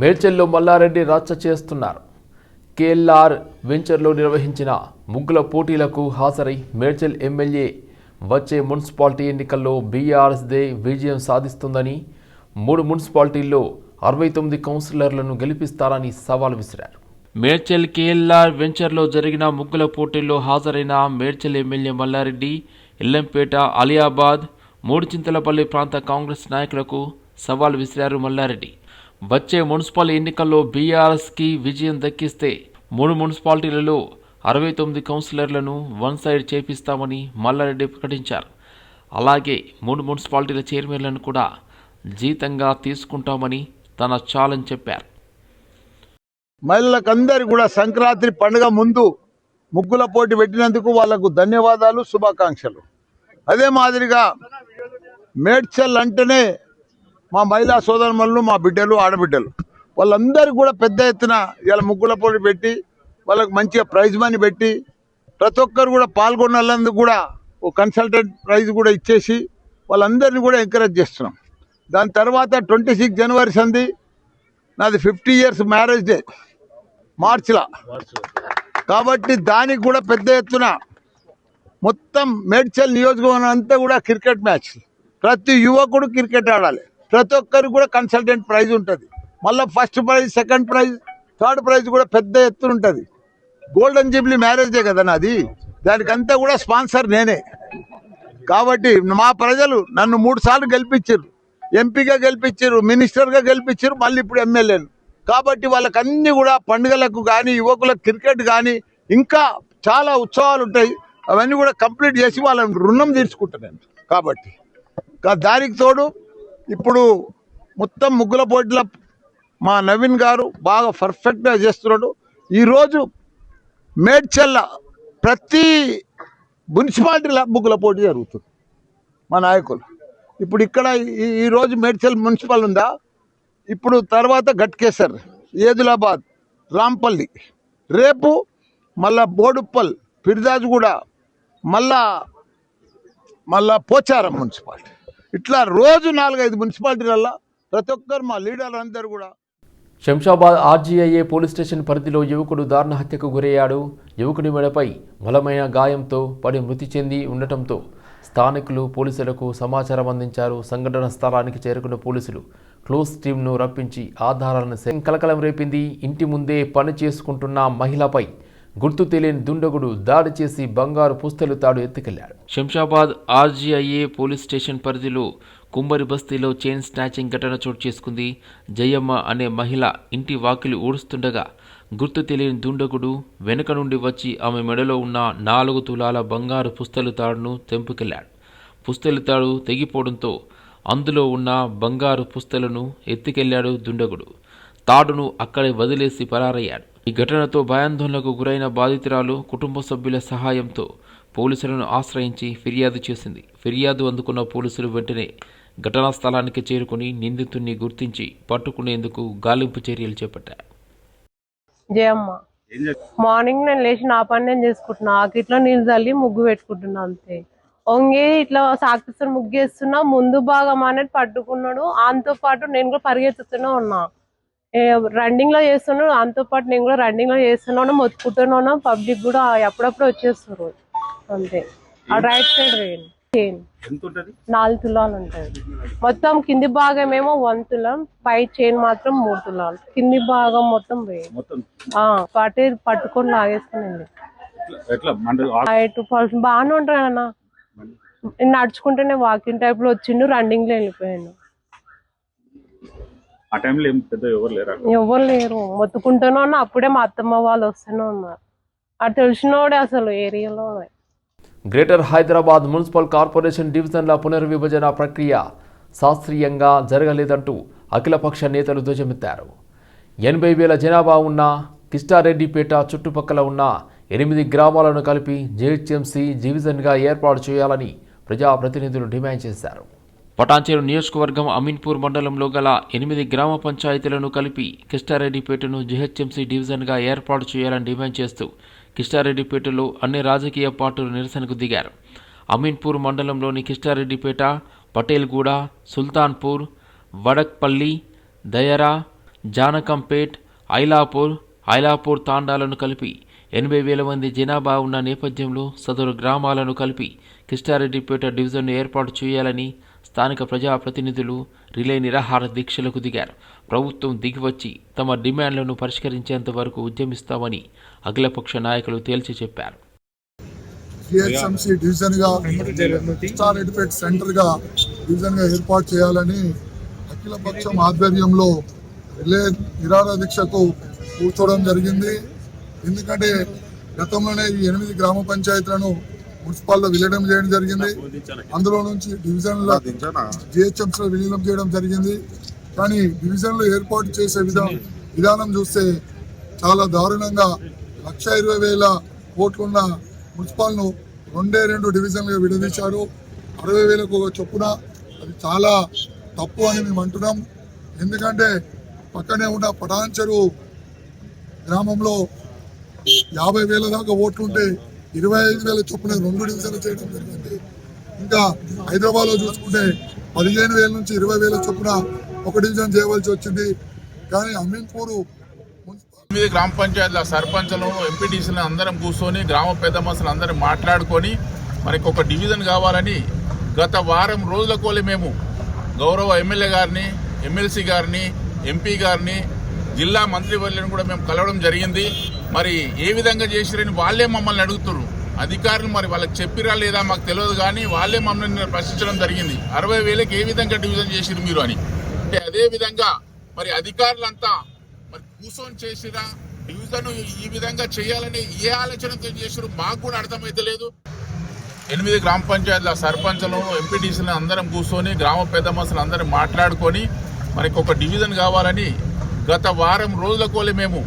మేడ్చల్లో మల్లారెడ్డి రచ్చ చేస్తున్నారు. కేఎల్ఆర్ వెంచర్లో నిర్వహించిన ముగ్గుల పోటీలకు హాజరై మేడ్చల్ ఎమ్మెల్యే వచ్చే మున్సిపాలిటీ ఎన్నికల్లో బీఆర్ఎస్దే విజయం సాధిస్తుందని మూడు మున్సిపాలిటీల్లో అరవై తొమ్మిది కౌన్సిలర్లను గెలిపిస్తారని సవాల్ విసిరారు. మేడ్చల్ కేఎల్ఆర్ వెంచర్లో జరిగిన ముగ్గుల పోటీల్లో హాజరైన మేడ్చల్ ఎమ్మెల్యే మల్లారెడ్డి ఇల్లంపేట అలియాబాద్ మూడుచింతలపల్లి ప్రాంత కాంగ్రెస్ నాయకులకు సవాల్ విసిరారు మల్లారెడ్డి. వచ్చే మున్సిపల్ ఎన్నికల్లో బీఆర్ఎస్కి విజయం దక్కిస్తే మూడు మున్సిపాలిటీలలో అరవై తొమ్మిది కౌన్సిలర్లను వన్ సైడ్ చేపిస్తామని మల్లారెడ్డి ప్రకటించారు. అలాగే మూడు మున్సిపాలిటీల చైర్మన్లను కూడా జీతంగా తీసుకుంటామని తన ఛాలెంజ్ చెప్పారు. మహిళలకందరి కూడా సంక్రాంతి పండుగ ముందు ముగ్గుల పోటీ పెట్టినందుకు వాళ్ళకు ధన్యవాదాలు శుభాకాంక్షలు. అదే మాదిరిగా మేడ్చల్ అంటేనే మా మహిళా సోదరులు మా బిడ్డలు ఆడబిడ్డలు. వాళ్ళందరికీ కూడా పెద్ద ఎత్తున ఇలా ముగ్గుల పోటీ పెట్టి వాళ్ళకి మంచిగా ప్రైజ్ మనీ పెట్టి ప్రతి ఒక్కరు కూడా పాల్గొన్న వాళ్ళందుకు కూడా ఓ కన్సల్టెంట్ ప్రైజ్ కూడా ఇచ్చేసి వాళ్ళందరినీ కూడా ఎంకరేజ్ చేస్తున్నాం. దాని తర్వాత ట్వంటీ సిక్స్ జనవరి సంది నాది ఫిఫ్టీ ఇయర్స్ మ్యారేజ్ డే మార్చిలో. కాబట్టి దానికి కూడా పెద్ద ఎత్తున మొత్తం మేడ్చల్ నియోజకవర్గం అంతా కూడా క్రికెట్ మ్యాచ్. ప్రతి యువకుడు క్రికెట్ ఆడాలి. ప్రతి ఒక్కరికి కూడా కన్సల్టెంట్ ప్రైజ్ ఉంటుంది. మళ్ళీ first prize second prize third prize కూడా పెద్ద ఎత్తున ఉంటుంది. గోల్డెన్ జూబ్లీ మ్యారేజ్ కదా నాది? దానికంతా కూడా స్పాన్సర్ నేనే. కాబట్టి మా ప్రజలు నన్ను మూడు సార్లు గెలిపించారు ఎంపీగా గెలిపించారు మినిస్టర్గా గెలిపించారు మళ్ళీ ఇప్పుడు ఎమ్మెల్యేను కాబట్టి వాళ్ళకి అన్ని కూడా పండుగలకు కానీ యువకులకు క్రికెట్ కానీ ఇంకా చాలా ఉత్సవాలు ఉంటాయి. అవన్నీ కూడా కంప్లీట్ చేసి వాళ్ళని రుణం తీర్చుకుంటాను నేను కాబట్టి దానికి తోడు ఇప్పుడు మొత్తం ముగ్గుల పోటీల మా నవీన్ గారు బాగా పర్ఫెక్ట్గా చేస్తున్నాడు. ఈరోజు మేడ్చల్ల ప్రతి మున్సిపాలిటీల ముగ్గుల పోటీ జరుగుతుంది మా నాయకులు. ఇప్పుడు ఇక్కడ ఈ- మేడ్చల్ మున్సిపల్ ఉందా? ఇప్పుడు తర్వాత గట్కేసర్ ఏదులాబాద్ రాంపల్లి. రేపు మళ్ళా బోడుప్పల్ ఫిర్దాజ్గూడ మళ్ళా మళ్ళా పోచారం మున్సిపాలిటీ. ఇట్లా రోజు నాలుగైదు మున్సిపాలిటీలల్లో ప్రతి ఒక్కరు మా లీడర్లు అందరూ కూడా. శంషాబాద్ ఆర్జీఐఏ పోలీస్ స్టేషన్ పరిధిలో యువకుడు దారుణ హత్యకు గురయ్యాడు. యువకుడి మెడపై బలమైన గాయంతో పడి మృతి చెంది ఉండటంతో స్థానికులు పోలీసులకు సమాచారం అందించారు. సంఘటన స్థలానికి చేరుకున్న పోలీసులు క్లోజ్ టీంను రప్పించి ఆధారాలను కలకలం రేపింది. ఇంటి ముందే పని చేసుకుంటున్న మహిళపై గుర్తు తెలియని దుండగుడు దాడి చేసి బంగారు పుస్తలు తాడు ఎత్తుకెళ్ళాడు. శంషాబాద్ ఆర్జీఐఏ పోలీస్ స్టేషన్ పరిధిలో కుంబరి బస్తీలో చైన్ స్నాచింగ్ ఘటన చోటు చేసుకుంది. జయమ్మ అనే మహిళ ఇంటి వాకిలి ఊడుస్తుండగా గుర్తు తెలియని దుండగుడు వెనుక నుండి వచ్చి ఆమె మెడలో ఉన్న నాలుగు తులాల బంగారు పుస్తలు తాడును తెంపుకెళ్ళాడు. పుస్తలు తాడు తెగిపోవడంతో అందులో ఉన్న బంగారు పుస్తలను ఎత్తుకెళ్ళాడు దుండగుడు. తాడును అక్కడే వదిలేసి పరారయ్యాడు. ఈ ఘటనతో భయాందోళనకు గురైన బాధితురాలు కుటుంబ సభ్యుల సహాయంతో పోలీసులను ఆశ్రయించి ఫిర్యాదు చేసింది. ఫిర్యాదు అందుకున్న పోలీసులు వెంటనే ఘటనా స్థలానికి చేరుకుని నిందితుడిని గుర్తించి పట్టుకునేందుకు గాలింపు చర్యలు చేపట్టారు. జయమ్మ. మార్నింగ్ నేను లేచి నా పని నేను చేసుకుంటున్నా. ఆకిట్లో నీళ్ళు చల్లి ముగ్గు పెట్టుకుంటున్నా అంతే. వంగి ఇట్లా సాకితో ముగ్గు వేస్తున్నా ముందు భాగం అనేది పట్టుకున్నాడు. ఆయనతో పాటు నేను కూడా పరిగెత్తుతూనే ఉన్నా. రన్నింగ్లో చేస్తున్నాడు ఆయనతో పాటు నేను కూడా రన్నింగ్లో చేస్తున్నాను మొత్తుకుంటూనే ఉన్నా పబ్లిక్ కూడా అప్పుడప్పుడు వచ్చేస్తారు. అంతే. ఆ రైట్ సైడ్ వేయండి. చైన్ నాలుగు తులాలు ఉంటుంది మొత్తం కింది భాగం ఏమో వన్ తులం పై చైన్ మాత్రం మూడు తులాలు. కింది భాగం మొత్తం పట్టే పట్టుకొని లాగేసుకునండి. ఫాల్స్ బాగానే ఉంటాడు అన్న. నేను నడుచుకుంటేనే వాకింగ్ టైప్లో వచ్చిండు రన్నింగ్లో వెళ్ళిపోయాను. ఆ టైంలో ఏం పెద్ద ఎవరు లేరా ఎవరు లేరు. మొత్తుకుంటూనే ఉన్నా అప్పుడే మా అత్తమ్మ వాళ్ళు వస్తూనే ఉన్నారు. అది తెలిసినోడే అసలు ఏరియాలో గ్రేటర్ హైదరాబాద్ మున్సిపల్ కార్పొరేషన్ డివిజన్ల పునర్విభజన ప్రక్రియ శాస్త్రీయంగా జరగలేదంటూ అఖిలపక్ష నేతలు ధ్వజమెత్తారు. ఎనభై వేల జనాభా ఉన్న కిష్టారెడ్డిపేట చుట్టుపక్కల ఉన్న ఎనిమిది గ్రామాలను కలిపి జేహెచ్ఎంసీ డివిజన్గా ఏర్పాటు చేయాలని ప్రజాప్రతినిధులు డిమాండ్ చేశారు. పటాంచేరు నియోజకవర్గం అమీన్పూర్ మండలంలో గల ఎనిమిది గ్రామ పంచాయతీలను కలిపి కిష్టారెడ్డిపేటను జిహెచ్ఎంసీ డివిజన్గా ఏర్పాటు చేయాలని డిమాండ్ చేస్తూ కిష్టారెడ్డిపేటలో అన్ని రాజకీయ పార్టీలు నిరసనకు దిగారు. అమీన్పూర్ మండలంలోని కిష్టారెడ్డిపేట పటేల్గూడ సుల్తాన్పూర్ వడక్పల్లి దయరా జానకంపేట్ ఐలాపూర్ ఐలాపూర్ తాండాలను కలిపి ఎనభై వేల మంది జనాభా ఉన్న నేపథ్యంలో సదరు గ్రామాలను కలిపి కిష్టారెడ్డిపేట డివిజన్ను ఏర్పాటు చేయాలని స్థానిక ప్రజాప్రతినిధులు రిలే నిరాహార దీక్షలకు దిగారు. ప్రభుత్వం దిగివచ్చి తమ డిమాండ్లను పరిష్కరించేంత వరకు ఉద్యమిస్తామని అఖిలపక్ష నాయకులు తేల్చి చెప్పారు. జిహెచ్ఎంసీ గా ఏర్పాటు చేయాలని అఖిల పక్షం ఆధ్వర్యంలో రిలే నిరాహార దీక్షకు కూర్చోవడం జరిగింది. ఎందుకంటే గతంలోనే ఈ ఎనిమిది గ్రామ పంచాయతీలను మున్సిపాల్లో విలీనం చేయడం జరిగింది. అందులో నుంచి డివిజన్ల జిహెచ్ఎంసీలో విలీనం చేయడం జరిగింది. కానీ డివిజన్లు ఏర్పాటు చేసే విధానం విధానం చూస్తే చాలా దారుణంగా లక్ష ఇరవై వేల కోట్లున్న మున్సిపాల్ను రెండే రెండు డివిజన్లుగా విడదీశారు. అరవై వేలకు ఒక చొప్పున అది చాలా తప్పు అని మేము అంటున్నాం. ఎందుకంటే పక్కనే ఉన్న పటాన్ చెరువు గ్రామంలో యాభై వేల దాకా ఓట్లుంటే ఇరవై ఐదు వేల చొప్పున రెండు డివిజన్లు చేయడం జరిగింది. ఇంకా హైదరాబాద్లో చూసుకుంటే పదిహేను వేల నుంచి ఇరవై వేల చొప్పున ఒక డివిజన్ చేయవలసి వచ్చింది. కానీ అమీన్పూర్ మున్సిపల్ గ్రామ పంచాయతీల సర్పంచ్లను ఎంపీటీసీలను అందరం కూర్చొని గ్రామ పెద్ద మనుషులు అందరం మాట్లాడుకొని మనకి ఒక డివిజన్ కావాలని గత వారం రోజుల కోలి మేము గౌరవ ఎమ్మెల్యే గారిని ఎమ్మెల్సీ గారిని ఎంపీ గారిని జిల్లా మంత్రివర్యులను కూడా మేము కలవడం జరిగింది. మరి ఏ విధంగా చేసిరని వాళ్ళే మమ్మల్ని అడుగుతున్నారు అధికారులు మరి వాళ్ళకి చెప్పిరా లేదా మాకు తెలియదు కానీ వాళ్ళే మమ్మల్ని ప్రశ్నించడం జరిగింది. అరవై వేలకు ఏ విధంగా డివిజన్ చేసిరు మీరు అని. అంటే అదే విధంగా మరి అధికారులంతా మరి కూర్చొని చేసిరా? డివిజన్ ఈ విధంగా చేయాలని ఏ ఆలోచనతో చేసిరు మాకు కూడా అర్థమైతలేదు ఎనిమిది గ్రామ పంచాయతీల సర్పంచ్లు ఎంపీటీసీలను అందరం కూర్చొని గ్రామ పెద్ద మనుషులు అందరం మాట్లాడుకొని మనకి ఒక డివిజన్ కావాలని గత వారం రోజుల కోలి మేము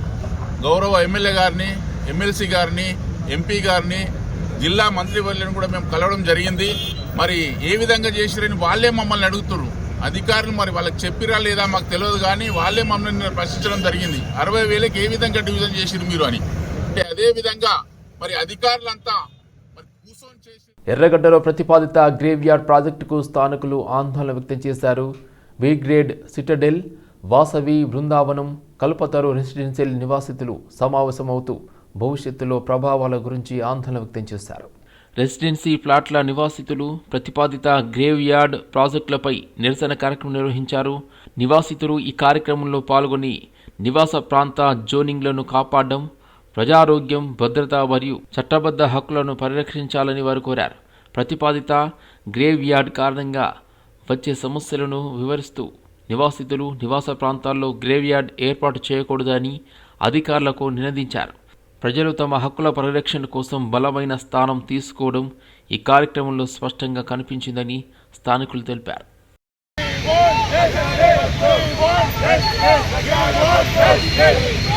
గౌరవ ఎమ్మెల్యే గారిని ఎమ్మెల్సీ గారిని ఎంపీ గారిని జిల్లా మంత్రివర్యులను కూడా మేము కలవడం జరిగింది. మరి ఏ విధంగా చేసిరని వాళ్ళే మమ్మల్ని అడుగుతున్నారు అధికారులు మరి వాళ్ళకి చెప్పిరా లేదా మాకు తెలియదు కానీ వాళ్ళే మమ్మల్ని ప్రశ్నించడం జరిగింది. అరవై వేలకు ఏ విధంగా డివిజన్ చేసిరు మీరు అని. అంటే అదే విధంగా మరి అధికారులంతా మరి చేసి ఎర్రగడ్డలో ప్రతిపాదిత గ్రేవ్యార్డ్ ప్రాజెక్టుకు స్థానికులు ఆందోళన వ్యక్తం చేశారు. B grade Citadel Vasavi Brindavanam Kalpataru residential నివాసితులు సమావేశమవుతూ భవిష్యత్తులో ప్రభావాల గురించి ఆందోళన వ్యక్తం చేశారు. రెసిడెన్సీ ప్లాట్ల నివాసితులు ప్రతిపాదిత గ్రేవ్ యార్డ్ ప్రాజెక్టులపై నిరసన కార్యక్రమం నిర్వహించారు. నివాసితులు ఈ కార్యక్రమంలో పాల్గొని నివాస ప్రాంత జోనింగ్లను కాపాడడం ప్రజారోగ్యం భద్రత మరియు చట్టబద్ధ హక్కులను పరిరక్షించాలని వారు కోరారు. ప్రతిపాదిత గ్రేవ్ యార్డ్ కారణంగా వచ్చే సమస్యలను వివరిస్తూ నివాసితులు నివాస ప్రాంతాల్లో గ్రేవ్యార్డ్ ఏర్పాటు చేయకూడదని అధికారులకు నినదించారు ప్రజలు తమ హక్కుల పరిరక్షణ కోసం బలమైన స్థానం తీసుకోవడం ఈ కార్యక్రమంలో స్పష్టంగా కనిపించిందని స్థానికులు తెలిపారు నేను ఒక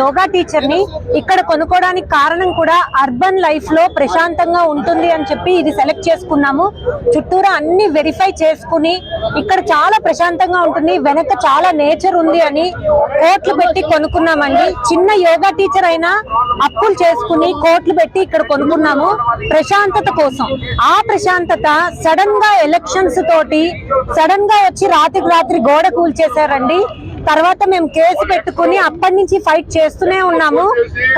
యోగా టీచర్ని ఇక్కడ కొనుక్కోవడానికి కారణం కూడా అర్బన్ లైఫ్లో ప్రశాంతంగా ఉంటుంది అని చెప్పి ఇది సెలెక్ట్ చేసుకున్నాము. చుట్టూరా అన్ని వెరిఫై చేసుకుని ఇక్కడ చాలా ప్రశాంతంగా ఉంటుంది. వెనక చాలా నేచర్ ఉంది అని కోట్లు పెట్టి కొనుక్కున్నామండి. చిన్న యోగా టీచర్ అయినా అప్పులు చేసుకుని కోట్లు పెట్టి ఇక్కడ కొనుక్కున్నాము. ప్రశాంతత కోసం. ఆ ప్రశాంతత సడన్గా ఎలక్షన్స్ తోటి సడన్గా వచ్చి రాత్రికి రాత్రి గోడ కూల్చేశారండి. తర్వాత మేము కేసు పెట్టుకుని అప్పటి నుంచి ఫైట్ చేస్తూనే ఉన్నాము.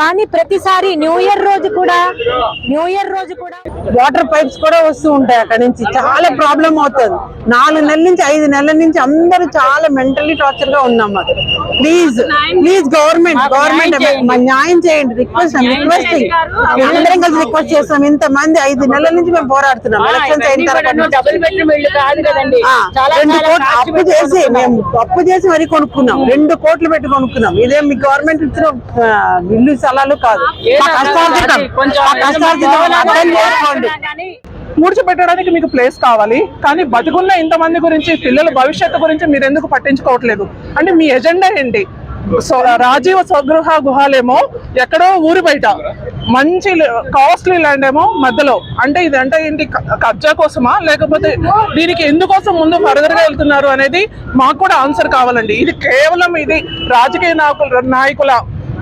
కానీ ప్రతిసారి న్యూ ఇయర్ రోజు కూడా న్యూ ఇయర్ రోజు కూడా వాటర్ పైప్స్ కూడా వస్తూ ఉంటాయి అక్కడ నుంచి. చాలా ప్రాబ్లం అవుతుంది. నాలుగు నెలల నుంచి ఐదు నెలల నుంచి అందరూ చాలా మెంటల్లీ టార్చర్గా ఉన్నాం మాకు ప్లీజ్ ప్లీజ్ గవర్నమెంట్ గవర్నమెంట్ న్యాయం చేయండి. రిక్వెస్ట్ రిక్వెస్టింగ్ అందరం కలిసి రిక్వెస్ట్ చేస్తాం. ఇంత మంది ఐదు నెలల నుంచి మేము పోరాడుతున్నాం. ఎలక్షన్స్ అయిన తర్వాత రెండు కోట్లు అప్పు చేసి మేము అప్పు చేసి మరీ కొనుక్కున్నాం. రెండు కోట్లు పెట్టి కొనుక్కున్నాం. ఇదే మీ గవర్నమెంట్ ఇచ్చిన ఇల్లు స్థలాలు కాదు. మా కష్టార్జితం. మా కష్టార్జితం అర్థం చేసుకోండి. పూడ్చిపెట్టడానికి మీకు ప్లేస్ కావాలి కానీ బతికున్న ఇంతమంది గురించి పిల్లల భవిష్యత్తు గురించి మీరు ఎందుకు పట్టించుకోవట్లేదు? అంటే మీ ఎజెండా ఏంటి? రాజీవ స్వగృహ గుహాలేమో ఎక్కడో ఊరి బయట. మంచి కాస్ట్లీ ల్యాండ్ ఏమో మధ్యలో. అంటే ఇది అంటే ఏంటి కబ్జా కోసమా? లేకపోతే దీనికి ఎందుకోసం ముందు ఫర్దర్గా వెళ్తున్నారు అనేది మాకు కూడా ఆన్సర్ కావాలండి. ఇది కేవలం ఇది రాజకీయ నాయకుల నాయకుల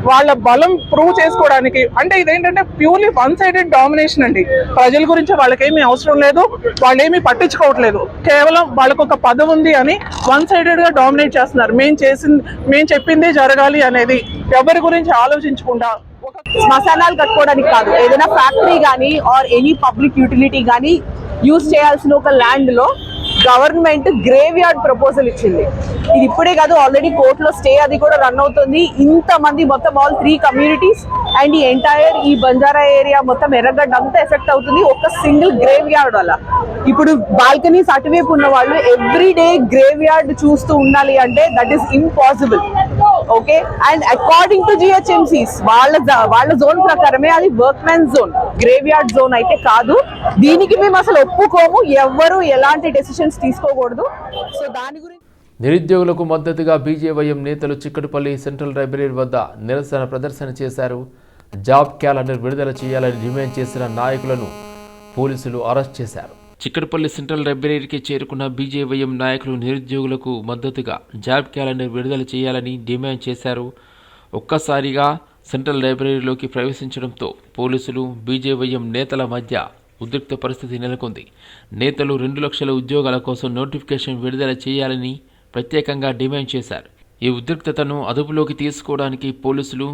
వాళ్ళ బలం ప్రూవ్ చేసుకోవడానికి. అంటే ఇదేంటంటే ప్యూర్లీ వన్ సైడెడ్ డామినేషన్ అండి. ప్రజల గురించి వాళ్ళకేమీ అవసరం లేదు. వాళ్ళు ఏమీ పట్టించుకోవట్లేదు. కేవలం వాళ్ళకు ఒక పదవి ఉంది అని వన్ సైడెడ్గా డామినేట్ చేస్తున్నారు. మేము చేసింది మేము చెప్పిందే జరగాలి అనేది ఎవరి గురించి ఆలోచించకుండా శ్మశానాలు కట్టుకోవడానికి కాదు. ఏదైనా ఫ్యాక్టరీ కానీ ఆర్ ఎనీ పబ్లిక్ యూటిలిటీ కానీ యూజ్ చేయాల్సిన ఒక ల్యాండ్లో గవర్నమెంట్ గ్రేవ్ యార్డ్ ప్రపోజల్ ఇచ్చింది. ఇది ఇప్పుడే కాదు ఆల్రెడీ కోర్టులో స్టే అది కూడా రన్ అవుతుంది. ఇంతమంది మొత్తం ఆల్ త్రీ కమ్యూనిటీస్ అండ్ ఈ ఎంటైర్ ఈ బంజారా ఏరియా మొత్తం ఎర్రగడ్డ అంతా ఎఫెక్ట్ అవుతుంది ఒక సింగిల్ గ్రేవ్ యార్డ్ వల్ల. ఇప్పుడు బాల్కనీస్ అటువైపు ఉన్న వాళ్ళు ఎవ్రీ డే గ్రేవ్ యార్డ్ చూస్తూ ఉండాలి అంటే that is impossible okay and according to జిహెచ్ఎంసీస్ వాళ్ళ వాళ్ళ జోన్ ప్రకారమే అది work man zone graveyard zone అయితే కాదు. దీనికి మేము అసలు ఒప్పుకోము ఎవ్వరు ఎలాంటి డెసిషన్స్ తీసుకోకూడదు. సో దాని గురించి నిరుద్యోగులకు మద్దతుగా బీజేవైఎం నేతలు చిక్కటిపల్లి సెంట్రల్ లైబ్రరీ వద్ద నిరసన ప్రదర్శన చేశారు. జాబ్ క్యాలెండర్ విడుదల చేయాలని డిమాండ్ చేసిన నాయకులను పోలీసులు అరెస్ట్ చేశారు. చిక్కడపల్లి సెంట్రల్ లైబ్రరీకి చేరుకున్న బీజేవైఎం నాయకులు నిరుద్యోగులకు మద్దతుగా జాబ్ క్యాలెండర్ విడుదల చేయాలని డిమాండ్ చేశారు. ఒక్కసారిగా సెంట్రల్ లైబ్రరీలోకి ప్రవేశించడంతో పోలీసులు బీజేవైఎం నేతల మధ్య ఉద్రిక్త పరిస్థితి నెలకొంది. నేతలు రెండు లక్షల ఉద్యోగాల కోసం నోటిఫికేషన్ విడుదల చేయాలని ప్రత్యేకంగా డిమాండ్ చేశారు. ఈ ఉద్రిక్తతను అదుపులోకి తీసుకోవడానికి పోలీసులు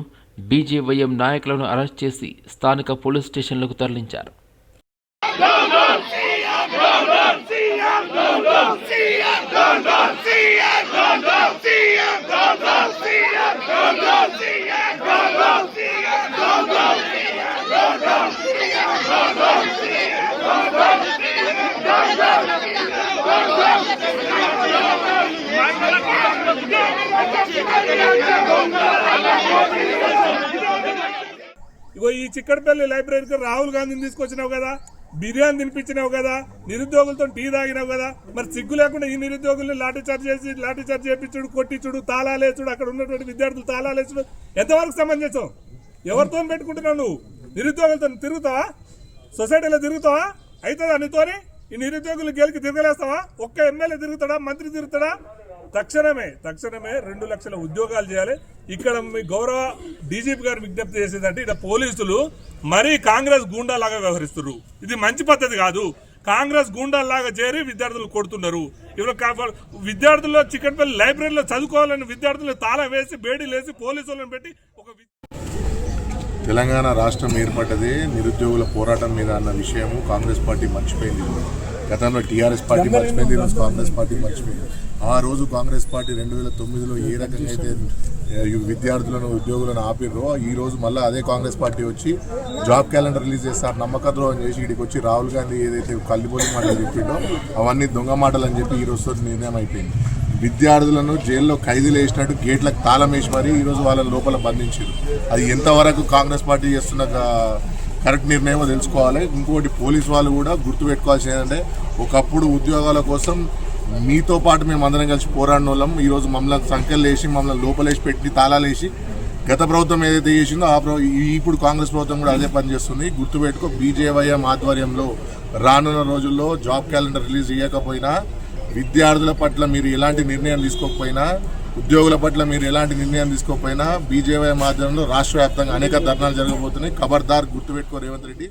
బీజేవైఎం నాయకులను అరెస్ట్ చేసి స్థానిక పోలీస్ స్టేషన్లకు తరలించారు. ఇగో ఈ చిక్కడపల్లి లైబ్రరీకి రాహుల్ గాంధీని తీసుకొచ్చినావు కదా బిర్యానీ తినిపించినావు కదా నిరుద్యోగులతో టీ తాగినావు కదా మరి సిగ్గు లేకుండా ఈ నిరుద్యోగుల్ని లాఠీ చార్జ్ చేసి లాఠీ చార్జ్ చేపించుడు కొట్టించుడు తాళాలేచుడు అక్కడ ఉన్నటువంటి విద్యార్థులు తాళాలేచుడు ఎంతవరకు సమంజసం ఎవరితో పెట్టుకుంటున్నావు నువ్వు? నిరుద్యోగులతో తిరుగుతావా? సొసైటీలో తిరుగుతావా? అవుతుందా నీతోని? ఈ నిరుద్యోగులు గెలికి తిరగలేస్తావా? ఒక్క ఎమ్మెల్యే తిరుగుతాడా? మంత్రి తిరుగుతాడా? తక్షణమే తక్షణమే రెండు లక్షల ఉద్యోగాలు చేయాలి. ఇక్కడ మీ గౌరవ డీజీపీ గారు విజ్ఞప్తి చేసేదంటే ఇక్కడ పోలీసులు మరీ కాంగ్రెస్ గూండాలాగా వ్యవహరిస్తున్నారు ఇది మంచి పద్ధతి కాదు. కాంగ్రెస్ గూండాలాగా చేరి విద్యార్థులు కొడుతున్నారు. ఇప్పుడు కా- విద్యార్థుల్లో చికెన్పల్లి లైబ్రరీలో చదువుకోవాలని విద్యార్థులు తాళం వేసి బేడీలు వేసి పోలీసులను పెట్టి ఒక తెలంగాణ రాష్ట్రం ఏర్పడ్డదే నిరుద్యోగుల పోరాటం మీద అన్న విషయము కాంగ్రెస్ పార్టీ మర్చిపోయింది. గతంలో టీఆర్ఎస్ పార్టీ మర్చిపోయింది ఈరోజు కాంగ్రెస్ పార్టీ మర్చిపోయింది. ఆ రోజు కాంగ్రెస్ పార్టీ రెండు వేల తొమ్మిదిలో ఏ రకంగా అయితే విద్యార్థులను ఉద్యోగులను ఆపిర్రో ఈ రోజు మళ్ళీ అదే కాంగ్రెస్ పార్టీ వచ్చి జాబ్ క్యాలెండర్ రిలీజ్ చేస్తారు నమ్మకద్రోహం చేసి ఇక్కడికి వచ్చి రాహుల్ గాంధీ ఏదైతే కల్లిబోలి మాటలు చెప్పిండో అవన్నీ దొంగ మాటలు అని చెప్పి ఈ రోజు నిర్ణయం అయిపోయింది. విద్యార్థులను జైల్లో ఖైదీలు వేసినట్టు గేట్లకు తాళం వేసి మరీ ఈరోజు వాళ్ళని లోపల బంధించారు అది ఎంతవరకు కాంగ్రెస్ పార్టీ చేస్తున్న కరెక్ట్ నిర్ణయమో తెలుసుకోవాలి. ఇంకోటి పోలీస్ వాళ్ళు కూడా గుర్తుపెట్టుకోవాల్సింది ఏంటంటే ఒకప్పుడు ఉద్యోగాల కోసం మీతో పాటు మేము అందరం కలిసి పోరాడిన వాళ్ళం. ఈరోజు మమ్మల్ని సంఖ్యలు వేసి మమ్మల్ని లోపలేసి పెట్టి తాళాలు వేసి గత ప్రభుత్వం ఏదైతే చేసిందో ఆ ఇప్పుడు కాంగ్రెస్ ప్రభుత్వం కూడా అదే పనిచేస్తుంది గుర్తుపెట్టుకో బీజేవైఎం ఆధ్వర్యంలో రానున్న రోజుల్లో జాబ్ క్యాలెండర్ రిలీజ్ చేయకపోయినా విద్యార్థుల పట్ల మీరు ఎలాంటి నిర్ణయం తీసుకోకపోయినా ఉద్యోగుల పట్ల మీరు ఎలాంటి నిర్ణయం తీసుకోకపోయినా బీజేవై మాధ్యమంలో రాష్ట్ర వ్యాప్తంగా అనేక ధర్నాలు జరగబోతున్నాయి. ఖబర్దార్ గుర్తుపెట్టుకో రేవంత్ రెడ్డి.